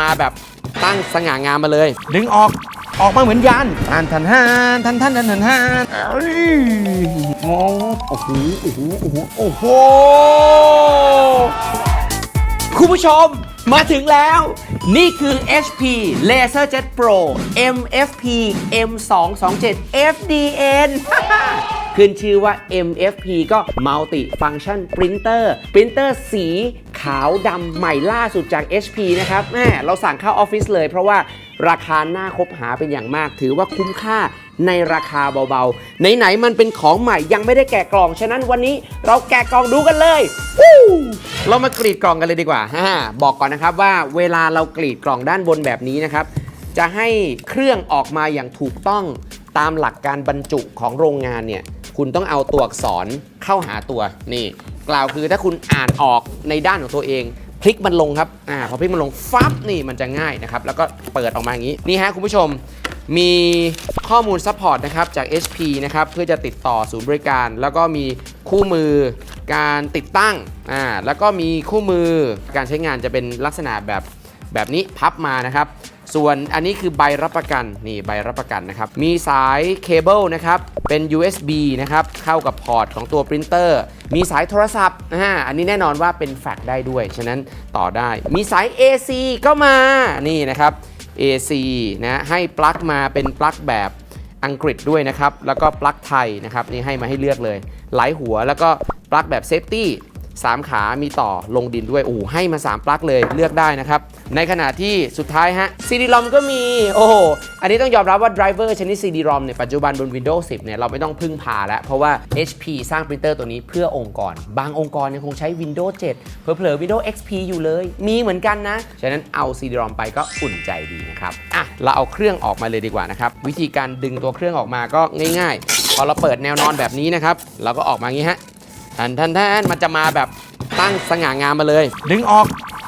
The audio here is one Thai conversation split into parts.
มาแบบตั้งสง่างามมาเลย ดึงออกออกมาเหมือนยันทันทันฮานทันทันทันทันฮานเอ้ยงงโอ้โหโอ้โหโอ้โหโอ้โหคุณผู้ชมมาถึงแล้ว นี่คือ HP LaserJet Pro MFP M227 FDN ขึ้นชื่อว่า MFP ก็ Multi Function Printer Printer สีขาวดำใหม่ล่าสุดจาก HP นะครับแม่เราสั่งเข้าออฟฟิศเลยเพราะว่าราคาหน่าคบหาเป็นอย่างมาก ถือว่าคุ้มค่าในราคาเบาๆ ไหนๆมันเป็นของใหม่ยังไม่ได้แกะกล่อง ฉะนั้นวันนี้เราแกะกล่องดูกันเลยเรามากรีดกล่องกันเลยดีกว่าฮ่าบอกก่อนนะครับว่าเวลาเรากรีดกล่องด้านบนแบบนี้นะครับ จะให้เครื่องออกมาอย่างถูกต้องตามหลักการบรรจุของโรงงานเนี่ย คุณต้องเอาตัวอักษรเข้าหาตัวนี่ กล่าวคือถ้าคุณอ่านออกในด้านของตัวเองพลิกมันลงครับอ่าพอพลิกมันลงฟับนี่มันจะง่ายนะครับ แล้วก็เปิดออกมาอย่างนี้ นี่ฮะคุณผู้ชม มีข้อมูลซัพพอร์ตนะครับจาก HP นะครับ เพื่อจะติดต่อศูนย์บริการ แล้วก็มีคู่มือการติดตั้ง อ่า แล้วก็มีคู่มือการใช้งานจะเป็นลักษณะแบบแบบนี้พับมานะครับ ส่วนอันนี้คือใบรับประกันนี่ใบรับประกันนะครับ มีสายเคเบิลนะครับ เป็น USB นะครับ เข้ากับพอร์ตของตัวปรินเตอร์ มีสายโทรศัพท์อ่าอันนี้แน่นอนว่าเป็นแฟลชได้ด้วย ฉะนั้นต่อได้ มีสาย AC ก็มา นี่นะครับ AC นะให้ปลั๊กมาเป็นปลั๊กแบบอังกฤษด้วยนะครับ แล้วก็ปลั๊กไทยนะครับ นี่ให้มาให้เลือกเลย หลายหัวแล้วก็ปลั๊กแบบเซฟตี้ สามขามีต่อลงดินด้วยโอ้ให้มา 3 ปลั๊กเลยเลือกได้นะครับ ในขณะที่สุดท้ายฮะ CD-ROM ก็มีโอ้โหอันนี้ต้องยอมรับว่าไดรเวอร์ชนิด CD-ROM เนี่ยปัจจุบันบน Windows 10เนี่ยเราไม่ต้องพึ่งพาแล้ว เพราะว่า HP สร้างปรินเตอร์ตัวนี้เพื่อองค์กร บางองค์กรยังคงใช้ Windows 7 เผลอๆ Windows XP อยู่เลย มีเหมือนกันนะ ฉะนั้นเอา CD-ROM ไปก็อุ่นใจดีนะครับอะเราเอาเครื่องออกมาเลยดีกว่านะครับวิธีการดึงตัวเครื่องออกมาก็ง่าย ๆ พอเราเปิดแนวนอนแบบนี้นะครับเราก็ออกมางี้ฮะ ทันทันทันมันจะมาแบบตั้งสง่างามมาเลย ดึงออก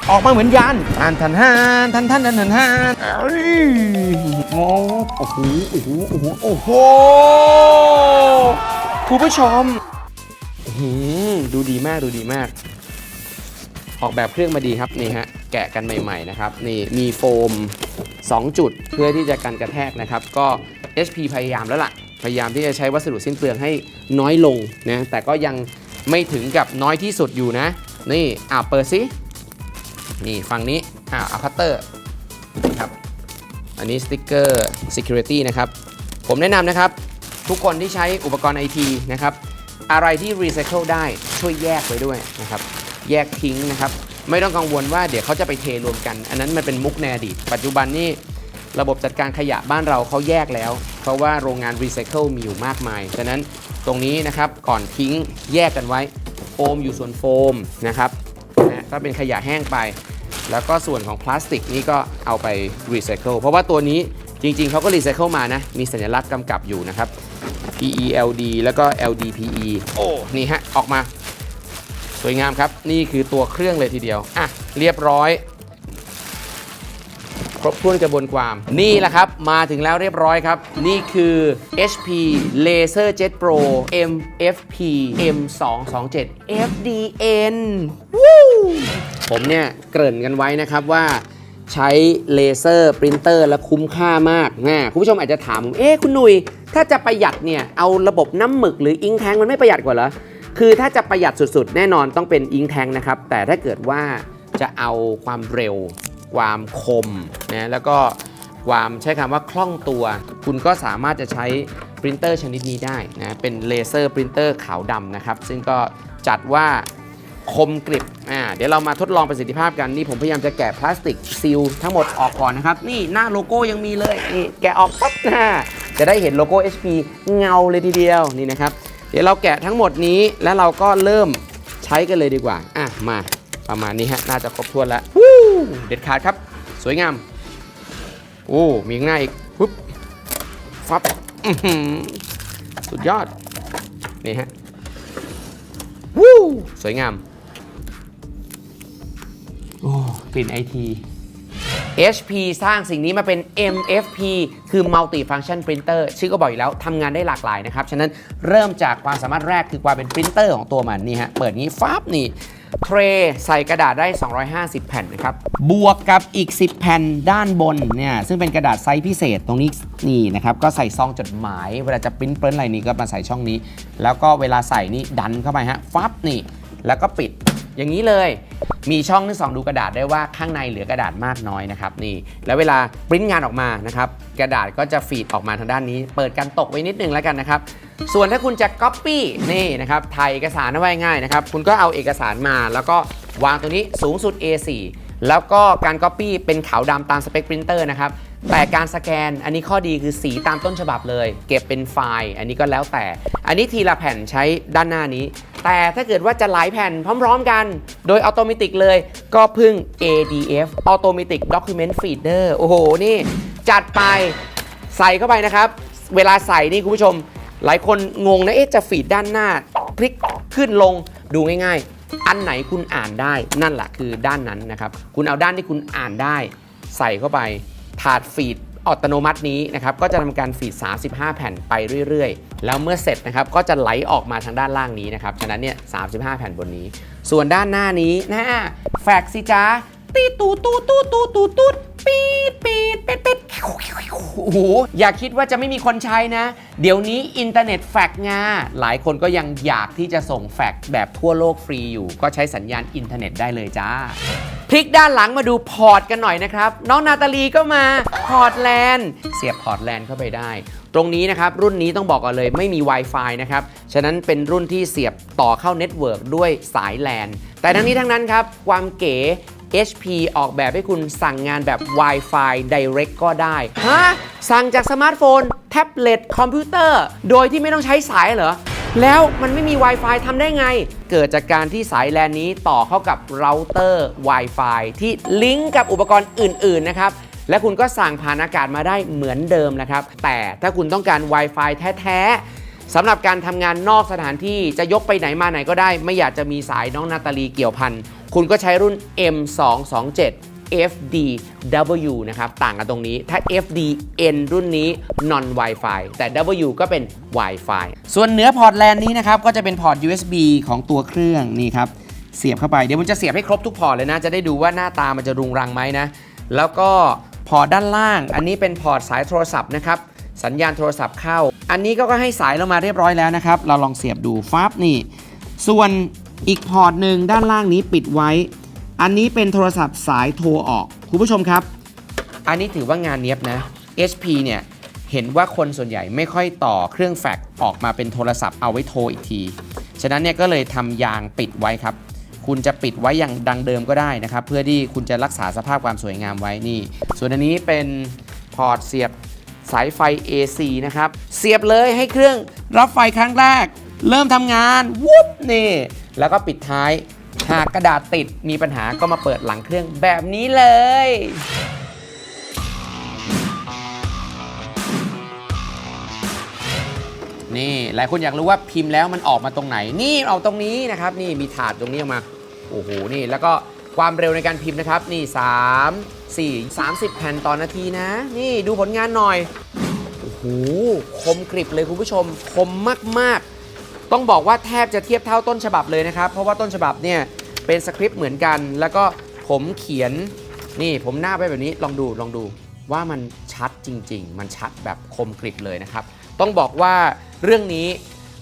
ออกมาเหมือนยันทันทันทันทันทันทันทันทันเอ้ยงงโอ้โหโอ้โหโอ้โหโอ้โหคุณผู้ชมอื้อหือดูดีมากดูดีมาก ออกแบบเครื่องมาดีครับนี่ฮะแกะกันใหม่ ๆ นะครับ นี่มีโฟม 2 จุดเพื่อที่จะกันกระแทกนะครับ ก็ HP พยายามแล้วล่ะ พยายามที่จะใช้วัสดุสิ้นเปลืองให้น้อยลงนะแต่ก็ยัง ไม่ถึงกับน้อยที่สุดอยู่นะ นี่อ่าเปิดซินี่ฝั่งนี้อ่าเอาคัตเตอร์ครับอันนี้สติ๊กเกอร์ security นะครับ ผมแนะนำนะครับ ทุกคนที่ใช้อุปกรณ์ไอทีนะครับ อะไรที่รีไซเคิลได้ช่วยแยกไว้ด้วยนะครับ แยกทิ้งนะครับ ไม่ต้องกังวลว่าเดี๋ยวเขาจะไปเทรวมกัน อันนั้นมันเป็นมุกในอดีต ปัจจุบันนี่ ระบบจัดการขยะบ้านเราเขาแยกแล้ว เพราะว่าโรงงานรีไซเคิลมีอยู่มากมายฉะนั้นตรงนี้นะครับก่อนทิ้งแยกกันไว้โฟมอยู่ส่วนโฟมนะครับนะถ้าเป็นขยะแห้งไป แล้วก็ส่วนของพลาสติกนี่ก็เอาไปรีไซเคิลเพราะว่าตัวนี้จริงๆ เขาก็รีไซเคิลมานะ มีสัญลักษณ์กำกับอยู่นะครับ PELD แล้วก็ LDPE โอ้ นี่ฮะ ออกมา สวยงามครับ นี่คือตัวเครื่องเลยทีเดียว อะ เรียบร้อย ครบถ้วนกระบวนความนี่แหละครับ มาถึงแล้วเรียบร้อยครับ นี่คือ HP LaserJet Pro MFP M227 FDN วู้ผมเนี่ยเกริ่นกันไว้นะครับว่าใช้เลเซอร์ปรินเตอร์และคุ้มค่ามากนะคุณผู้ชมอาจจะถามผมเอ๊ะคุณหนุย ถ้าจะประหยัดเนี่ย เอาระบบน้ำหมึกหรืออิงแทงมันไม่ประหยัดกว่าเหรอ คือถ้าจะประหยัดสุดๆ แน่นอนต้องเป็นอิงแทงนะครับ แต่ถ้าเกิดว่าจะเอาความเร็ว ความคมนะแล้วก็ความใช้คำว่าคล่องตัว คุณก็สามารถจะใช้ปรินเตอร์ชนิดนี้ได้นะเป็นเลเซอร์ปรินเตอร์ขาวดำนะครับ ซึ่งก็จัดว่าคมกริบอ่าเดี๋ยวเรามาทดลองประสิทธิภาพกัน นี่ผมพยายามจะแกะพลาสติกซีลทั้งหมดออกก่อนนะครับ นี่หน้าโลโก้ยังมีเลยนี่แกะออกปั๊บนะจะได้เห็นโลโก้ HP เงาเลยทีเดียวนี่นะครับ เดี๋ยวเราแกะทั้งหมดนี้แล้วเราก็เริ่มใช้กันเลยดีกว่าอะมาประมาณนี้ฮะน่าจะครบถ้วนแล้ว เด็ดขาดครับ สวยงาม โอ้ มีข้างหน้าอีกปุ๊บฟับสุดยอด นี่ฮะ วู้ สวยงาม โอ้ กลิ่นไอที HP สร้างสิ่งนี้มาเป็น MFP คือ Multi Function Printer ชื่อก็บอกอยู่แล้วทำงานได้หลากหลายนะครับ ฉะนั้นเริ่มจากความสามารถแรกคือความเป็นปรินเตอร์ของตัวมันนี่ฮะ เปิดงี้ฟับนี่ เทรใส่กระดาษได้ 250 แผ่นนะครับ บวกกับอีก 10 แผ่นด้านบนเนี่ย ซึ่งเป็นกระดาษไซส์พิเศษตรงนี้นี่นะครับ ก็ใส่ซองจดหมาย เวลาจะปริ้นเปิ้ลอะไรนี่ก็มาใส่ช่องนี้ แล้วก็เวลาใส่นี่ดันเข้าไปฮะ ฟับนี่ แล้วก็ปิด อย่างนี้เลย มีช่องที่สองดูกระดาษได้ว่าข้างในเหลือกระดาษมากน้อยนะครับนี่แล้วเวลาปริ้นงานออกมานะครับกระดาษก็จะฟีดออกมาทางด้านนี้ เปิดกันตกไว้นิดนึงแล้วกันนะครับส่วนถ้าคุณจะ Copy นี่นะครับถ่ายเอกสารเอาไว้ง่ายนะครับคุณก็เอาเอกสารมา แล้วก็วางตรงนี้สูงสุด A4 แล้วก็การ Copy เป็นขาวดำตามสเปคปรินเตอร์นะครับแต่การสแกนอันนี้ข้อดีคือสีตามต้นฉบับเลย เก็บเป็นไฟล์ อันนี้ก็แล้วแต่ อันนี้ทีละแผ่นใช้ด้านหน้านี้ แต่ถ้าเกิดว่าจะหลายแผ่นพร้อมๆกัน โดยอัตโนมัติเลยก็พึ่ง ADF Automatic Document Feeder โอ้โห นี่ จัดไปใส่เข้าไปนะครับ เวลาใส่นี่คุณผู้ชม หลายคนงงนะเอ๊ะจะฟีดด้านหน้า พลิกขึ้นลงดูง่ายๆ อันไหนคุณอ่านได้นั่นแหละคือด้านนั้นนะครับ คุณเอาด้านที่คุณอ่านได้ ใส่เข้าไปถาดฟีด อัตโนมัตินี้นะครับก็จะทำการฟีด 35 แผ่นไปเรื่อยๆ แล้วเมื่อเสร็จนะครับก็จะไหลออกมาทางด้านล่างนี้นะครับ ฉะนั้นเนี่ย 35 แผ่นบนนี้ ส่วนด้านหน้านี้นะแฟกซิจ้าตีตูตูตูตูตูตูด ปีดปีดเป็ดเป็ดโอ้โหอย่าคิดว่าจะไม่มีคนใช้นะ เดี๋ยวนี้อินเทอร์เน็ตแฟกงาหลายคนก็ยังอยากที่จะส่งแฟกแบบทั่วโลกฟรีอยู่ ก็ใช้สัญญาณอินเทอร์เน็ตได้เลยจ้าพลิกด้านหลังมาดูพอร์ตกันหน่อยนะครับ น้องนาตาลีก็มาพอร์ตแลนเสียบพอร์ตแลนเข้าไปได้ ตรงนี้นะครับ รุ่นนี้ต้องบอกก่อนเลยไม่มี Wi-Fi นะครับ ฉะนั้นเป็นรุ่นที่เสียบต่อเข้าเน็ตเวิร์กด้วยสายแลนแต่ทั้งนี้ทั้งนั้นครับ ความเก๋ HP ออกแบบให้คุณสั่งงานแบบ Wi-Fi Direct ก็ได้ ฮะ สั่งจากสมาร์ทโฟน แท็บเล็ต คอมพิวเตอร์ โดยที่ไม่ต้องใช้สายเหรอ แล้วมันไม่มี Wi-Fi ทำได้ไง เกิดจากการที่สายแลนนี้ต่อเข้ากับเราเตอร์ Wi-Fi ที่ลิงก์กับอุปกรณ์อื่น ๆ นะครับและคุณก็สั่งผ่านอากาศมาได้เหมือนเดิมนะครับ แต่ถ้าคุณต้องการ Wi-Fi แท้ๆสำหรับการทำงานนอกสถานที่จะยกไปไหนมาไหนก็ได้ ไม่อยากจะมีสายน้องนาตาลีเกี่ยวพัน คุณก็ใช้รุ่น M227 FDW นะครับ ต่างกันตรงนี้ ถ้า FDN รุ่นนี้ non Wi-Fi แต่ W ก็เป็น Wi-Fi ส่วนเหนือพอร์ตแลนนี้นะครับ ก็จะเป็นพอร์ต USB ของตัวเครื่องนี่ครับ เสียบเข้าไป เดี๋ยวมันจะเสียบให้ครบทุกพอร์ตเลยนะ จะได้ดูว่าหน้าตามันจะรุงรังไหมนะ แล้วก็พอร์ตด้านล่าง อันนี้เป็นพอร์ตสายโทรศัพท์นะครับ สัญญาณโทรศัพท์เข้า อันนี้ก็ให้สายเรามาเรียบร้อยแล้วนะครับ เราลองเสียบดูฟับนี่ ส่วน อีกพอร์ตหนึ่งด้านล่างนี้ปิดไว้ อันนี้เป็นโทรศัพท์สายโทรออก คุณผู้ชมครับ อันนี้ถือว่างานเนี้ยบนะ HP เนี่ยเห็นว่าคนส่วนใหญ่ไม่ค่อยต่อเครื่องแฟกออกมาเป็นโทรศัพท์เอาไว้โทรอีกที ฉะนั้นเนี่ยก็เลยทำยางปิดไว้ครับ คุณจะปิดไว้อย่างดังเดิมก็ได้นะครับ เพื่อที่คุณจะรักษาสภาพความสวยงามไว้นี่ ส่วนอันนี้เป็นพอร์ตเสียบสายไฟ AC นะครับ เสียบเลยให้เครื่องรับไฟครั้งแรก เริ่มทำงานวุบนี่ แล้วก็ปิดท้าย หากกระดาษติดมีปัญหาก็มาเปิดหลังเครื่องแบบนี้เลย นี่หลายคนอยากรู้ว่าพิมพ์แล้วมันออกมาตรงไหน นี่เอาตรงนี้นะครับ นี่มีถาดตรงนี้ออกมา โอ้โห นี่แล้วก็ความเร็วในการพิมพ์นะครับ นี่ 3 4 30 แผ่นต่อนนาทีนะ นี่ดูผลงานหน่อย โอ้โห คมกริบเลยคุณผู้ชม คมมาก ๆ ต้องบอกว่าแทบจะเทียบเท่าต้นฉบับเลยนะครับ เพราะว่าต้นฉบับเนี่ยเป็นสคริปต์เหมือนกัน แล้วก็ผมเขียนนี่ผมหน้าไปแบบนี้ลองดูลองดูว่ามันชัดจริง ๆ มันชัดแบบคมกริบเลยนะครับ ต้องบอกว่าเรื่องนี้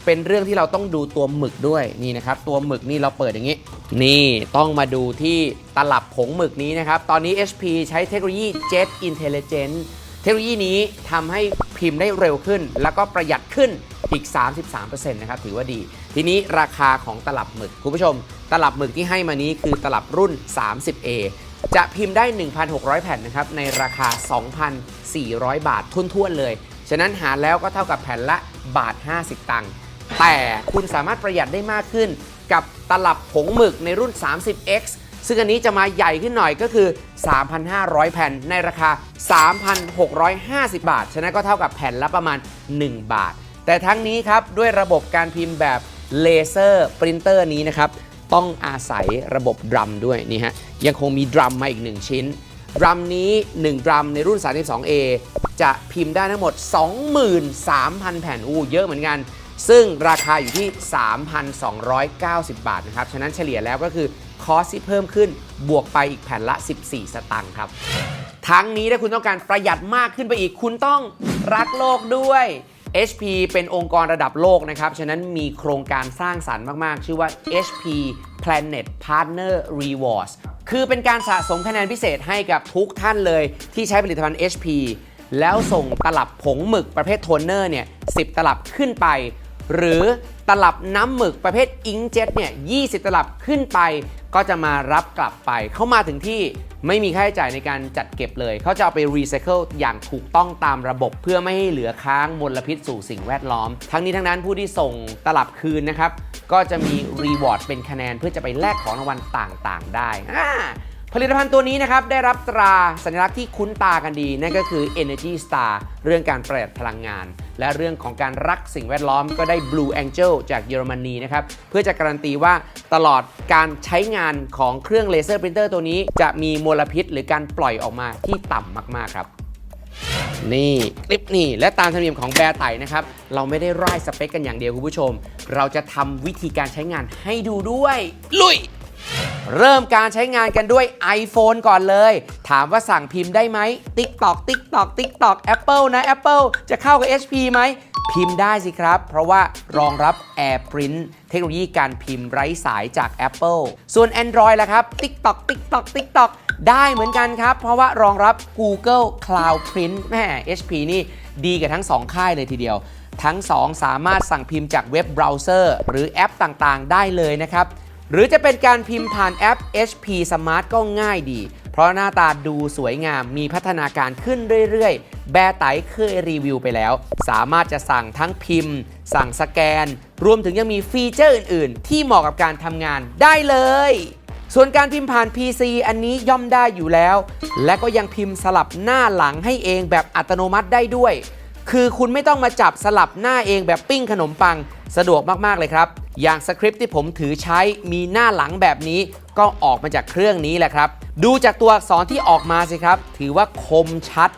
เป็นเรื่องที่เราต้องดูตัวหมึกด้วยนี่นะครับ ตัวหมึกนี่เราเปิดอย่างนี้ นี่ต้องมาดูที่ตลับผงหมึกนี้นะครับ ตอนนี้ HP ใช้เทคโนโลยี Jet Intelligence เทคโนโลยีนี้ทำให้ พิมพ์ได้เร็วขึ้น แล้วก็ประหยัดขึ้นอีก 33%นะครับถือว่าดี ทีนี้ราคาของตลับหมึกคุณผู้ชม ตลับหมึกที่ให้มานี้คือตลับรุ่น 30A จะพิมพ์ได้ 1,600 แผ่นนะครับในราคา 2,400 บาททุ่นๆเลย ฉะนั้นหารแล้วก็เท่ากับแผ่นละบาท 50 ตังค์แต่คุณสามารถประหยัดได้มากขึ้น กับตลับผงหมึกในรุ่น 30X ซึ่งอันนี้จะมาใหญ่ขึ้นหน่อยก็คือ 3,500 แผ่นในราคา 3,650 บาท ฉะนั้นก็เท่ากับแผ่นละประมาณ 1 บาท แต่ทั้งนี้ครับด้วยระบบการพิมพ์แบบเลเซอร์ปรินเตอร์นี้นะครับต้องอาศัยระบบดรัมด้วยนี่ฮะยังคงมีดรัมมาอีก 1 ชิ้นดรัมนี้ 1 ดรัมในรุ่น 32A จะพิมพ์ได้ทั้งหมด 23,000 แผ่นอู้เยอะเหมือนกัน ซึ่งราคาอยู่ที่ 3,290 บาทนะครับ ฉะนั้นเฉลี่ยแล้วก็คือ คอสที่เพิ่มขึ้นบวกไปอีกแผ่นละ 14 สตางค์ครับ ทั้งนี้ถ้าคุณต้องการประหยัดมากขึ้นไปอีกคุณต้องรักโลกด้วย HP เป็นองค์กรระดับโลกนะครับ ฉะนั้นมีโครงการสร้างสรรค์มาก ๆ ชื่อว่า HP Planet Partner Rewards คือเป็นการสะสมคะแนนพิเศษให้กับทุกท่านเลย ที่ใช้ผลิตภัณฑ์ HP แล้วส่งตลับผงหมึกประเภทโทนเนอร์เนี่ย10ตลับขึ้นไป หรือตลับน้ำหมึกประเภทอิงเจ็ตเนี่ย20ตลับขึ้นไป ก็จะมารับกลับไป เข้ามาถึงที่ไม่มีค่าใช้จ่ายในการจัดเก็บเลย เขาจะเอาไปรีไซเคิลอย่างถูกต้องตามระบบ เพื่อไม่ให้เหลือค้างมลพิษสู่สิ่งแวดล้อม ทั้งนี้ทั้งนั้นผู้ที่ส่งตลับคืนนะครับ ก็จะมีรีวอร์ดเป็นคะแนนเพื่อจะไปแลกของรางวัลต่างๆ ได้ ผลิตภัณฑ์ตัวนี้นะครับ ได้รับตราสัญลักษณ์ที่คุ้นตากันดี นั่นก็คือ Energy Star เรื่องการประหยัดพลังงาน และเรื่องของการรักสิ่งแวดล้อมก็ได้ Blue Angel จากเยอรมนีนะครับ เพื่อจะการันตีว่าตลอดการใช้งานของเครื่องเลเซอร์ปรินเตอร์ตัวนี้ จะมีมลพิษ หรือการปล่อยออกมาที่ต่ำมาก ๆ ครับนี่คลิปนี่และตามธรรมเนียมของแบร์ไตนะครับ เราไม่ได้ร่ายสเปคกันอย่างเดียวคุณผู้ชม เราจะทำวิธีการใช้งานให้ดูด้วย ลุย เริ่มการใช้งานกันด้วย iPhone ก่อนเลย ถามว่าสั่งพิมพ์ได้ไหม TikTok TikTok TikTok Apple นะ Apple จะเข้ากับ HP ไหม พิมพ์ได้สิครับ เพราะว่ารองรับ AirPrint เทคโนโลยีการพิมพ์ไร้สายจาก Apple ส่วน Android ล่ะครับ TikTok TikTok TikTok ได้เหมือนกันครับ เพราะว่ารองรับ Google Cloud Print แม่ HP นี่ดีกับทั้ง 2 ค่ายเลยทีเดียว ทั้ง 2 สามารถสั่งพิมพ์จากเว็บเบราว์เซอร์ หรือแอปต่างๆ ได้เลยนะครับ หรือจะเป็นการพิมพ์ผ่านแอป HP Smart ก็ง่ายดี เพราะหน้าตาดูสวยงามมีพัฒนาการขึ้นเรื่อยๆ แบร์ไตเคยรีวิวไปแล้ว สามารถจะสั่งทั้งพิมพ์ สั่งสแกน รวมถึงยังมีฟีเจอร์อื่นๆ ที่เหมาะกับการทำงานได้เลย ส่วนการพิมพ์ผ่าน PC อันนี้ย่อมได้อยู่แล้ว และก็ยังพิมพ์สลับหน้าหลังให้เองแบบอัตโนมัติได้ด้วย คือคุณไม่ต้องมาจับสลับหน้าเองแบบปิ้งขนมปัง สะดวกมาก ๆ เลยครับ อย่างสคริปต์ที่ผมถือใช้มีหน้าหลังแบบนี้ ก็ออกมาจากเครื่องนี้แหละครับ ดูจากตัวอักษรที่ออกมาสิครับ ถือว่าคมชัด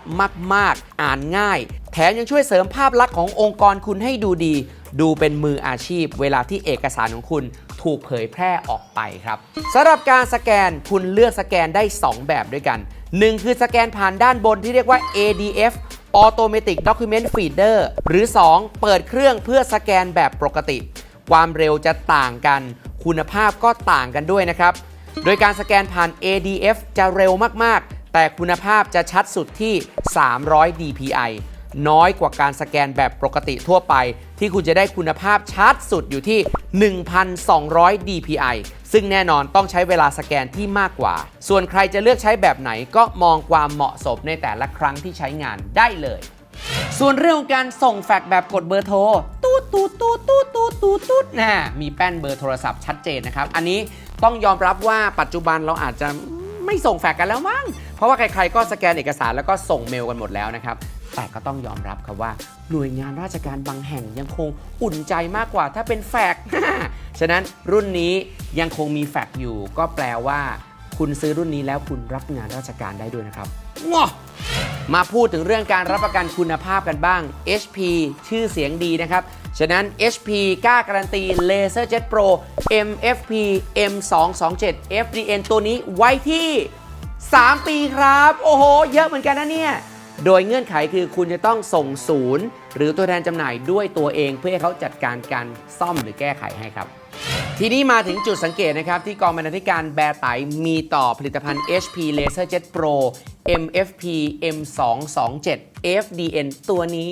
มาก ๆ อ่านง่าย แถมยังช่วยเสริมภาพลักษณ์ขององค์กรคุณให้ดูดี ดูเป็นมืออาชีพ เวลาที่เอกสารของคุณถูกเผยแพร่ออกไปครับสำหรับการสแกนคุณเลือกสแกนได้ 2 แบบด้วยกัน 1 คือสแกนผ่านด้านบนที่เรียกว่า ADF Automatic Document Feeder หรือ 2 เปิดเครื่องเพื่อสแกนแบบปกติ ความเร็วจะต่างกัน คุณภาพก็ต่างกันด้วยนะครับ โดยการสแกนผ่าน ADF จะเร็วมาก ๆ แต่คุณภาพจะชัดสุดที่ 300 dpi น้อยกว่าการสแกนแบบปกติทั่วไป ที่คุณจะได้คุณภาพชัดสุดอยู่ที่ 1,200 dpi ซึ่งแน่นอนต้องใช้เวลาสแกนที่มากกว่า ส่วนใครจะเลือกใช้แบบไหนก็มองความเหมาะสมในแต่ละครั้งที่ใช้งานได้เลย ส่วนเรื่องการส่งแฟกซ์แบบกดเบอร์โทรตูดตูดตูดตูดตูดตูดตูดนะมีแป้นเบอร์โทรศัพท์ชัดเจนนะครับ อันนี้ต้องยอมรับว่าปัจจุบันเราอาจจะไม่ส่งแฟกซ์กันแล้วมั้ง เพราะว่าใครๆก็สแกนเอกสารแล้วก็ส่งเมลกันหมดแล้วนะครับ แต่ก็ต้องยอมรับครับว่า หน่วยงานราชการบางแห่งยังคงอุ่นใจมากกว่าถ้าเป็นแฟกซ์ฉะนั้นรุ่นนี้ยังคงมีแฟกซ์อยู่ ก็แปลว่า คุณซื้อรุ่นนี้แล้วคุณรับงานราชการได้ด้วยนะครับว้ามาพูดถึงเรื่องการรับประกันคุณภาพกันบ้าง HP ชื่อเสียงดีนะครับ ฉะนั้น HP กล้าการันตี Laser Jet Pro MFP M227 FDN ตัวนี้ไว้ที่ 3 ปีครับ โอ้โห เยอะเหมือนกันนะเนี่ย โดยเงื่อนไขคือคุณจะต้องส่งศูนย์ หรือตัวแทนจำหน่ายด้วยตัวเองเพื่อให้เขาจัดการการซ่อมหรือแก้ไขให้ครับ ทีนี้มาถึงจุดสังเกตนะครับ ที่กองบรรณาธิการแบร์ไตมีต่อผลิตภัณฑ์ HP Laser Jet Pro MFP M227 FDN ตัวนี้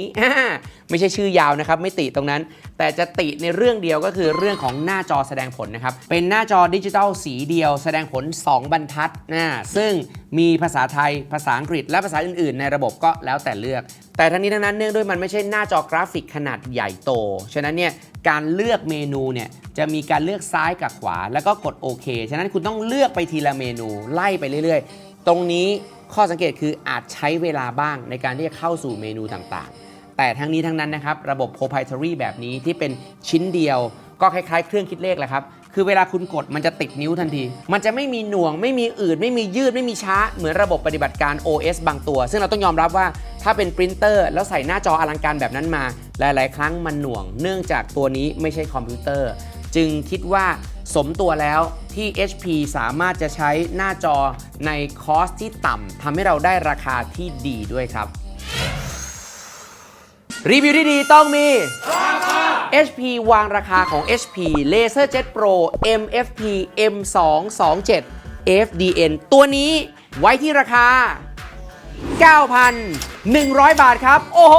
ไม่ใช่ชื่อยาวนะครับ ไม่ติตรงนั้น แต่จะติในเรื่องเดียวก็คือเรื่องของหน้าจอแสดงผลนะครับ เป็นหน้าจอดิจิทัลสีเดียว แสดงผล 2 บรรทัดนะซึ่งมีภาษาไทยภาษาอังกฤษ และภาษาอื่น ๆ ในระบบก็แล้วแต่เลือก แต่ทั้งนี้ทั้งนั้นเนื่องด้วยมันไม่ใช่หน้าจอกราฟิกขนาดใหญ่โตฉะนั้นเนี่ย การเลือกเมนูเนี่ยจะมีการเลือกซ้ายกับขวา แล้วก็กดโอเค ฉะนั้นคุณต้องเลือกไปทีละเมนูไล่ไปเรื่อยๆ ตรงนี้ข้อสังเกตคืออาจใช้เวลาบ้างในการที่จะเข้าสู่เมนูต่างๆ แต่ทั้งนี้ทั้งนั้นนะครับ ระบบ proprietary แบบนี้ที่เป็นชิ้นเดียว ก็คล้ายๆ เครื่องคิดเลขแหละครับ คือเวลาคุณกดมันจะติดนิ้วทันที มันจะไม่มีหน่วง ไม่มีอืด ไม่มียืด ไม่มีช้า เหมือนระบบปฏิบัติการ OS บางตัว ซึ่งเราต้องยอมรับว่าถ้าเป็นปรินเตอร์แล้วใส่หน้าจออลังการแบบนั้นมา หลาย ๆ ครั้งมันหน่วง เนื่องจากตัวนี้ไม่ใช่คอมพิวเตอร์ จึงคิดว่าสมตัวแล้วที่ HP สามารถจะใช้หน้าจอในคอสที่ต่ำทำให้เราได้ราคาที่ดีด้วยครับ รีวิวที่ดีต้องมี HP วางราคาของ HP LaserJet Pro MFP M227 FDN ตัวนี้ไว้ที่ราคา 9,100 บาทครับ โอ้โห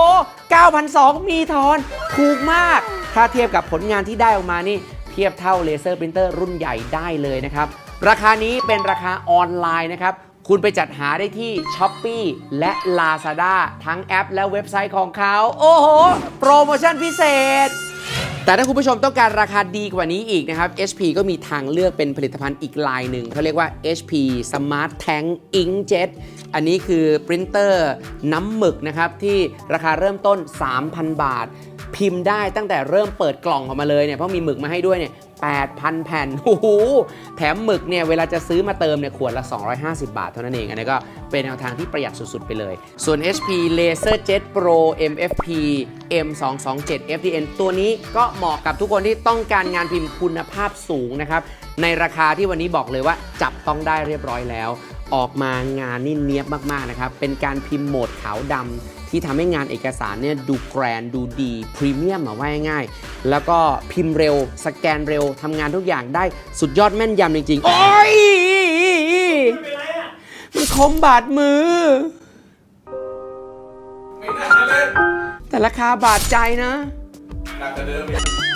9,200 มีทอนถูกมาก ถ้าเทียบกับผลงานที่ได้ออกมานี่ เทียบเท่าเลเซอร์ปรินเตอร์รุ่นใหญ่ได้เลยนะครับ ราคานี้เป็นราคาออนไลน์นะครับ คุณไปจัดหาได้ที่ s h อ p e e และ Lazada ทั้งแอปและเว็บไซต์ของเขา โอ้โห โปรโมชั่นพิเศษ แต่ถ้าคุณผู้ชมต้องการราคาดีกว่านี้อีกนะครับ HP ก็มีทางเลือกเป็นผลิตภัณฑ์อีกลายหนึ่งเขาเรียกว่า HP Smart Tank Inkjet อันนี้คือปรินเตอร์น้ำหมึกนะครับที่ราคาเริ่มต้น 3,000 บาท พิมพ์ได้ตั้งแต่เริ่มเปิดกล่องออกมาเลยเนี่ยเพราะมีหมึกมาให้ด้วยเนี่ย 8,000 แผ่นโอ้โหแถมหมึกเนี่ยเวลาจะซื้อมาเติมเนี่ยขวดละ 250 บาทเท่านั้นเอง อันนี้ก็เป็นแนวทางที่ประหยัดสุดๆ ไปเลย ส่วน HP LaserJet Pro MFP M227 FDN ตัวนี้ก็เหมาะกับทุกคนที่ต้องการงานพิมพ์คุณภาพสูงนะครับ ในราคาที่วันนี้บอกเลยว่าจับต้องได้เรียบร้อยแล้ว ออกมางานนี่เนียบมากๆนะครับเป็นการพิมพ์โหมดขาวดำ ที่ทำให้งานเอกสารเนี่ยดูแกรนด์ดูดีพรีเมียมมาว่าง่ายๆแล้วก็พิมพ์เร็ว สแกนเร็วทำงานทุกอย่างได้สุดยอดแม่นยำจริงๆ โอ้ยมันคมบาดมือไม่น่าจะเล่นแต่ราคาบาดใจนะหนักกว่าเดิมอีก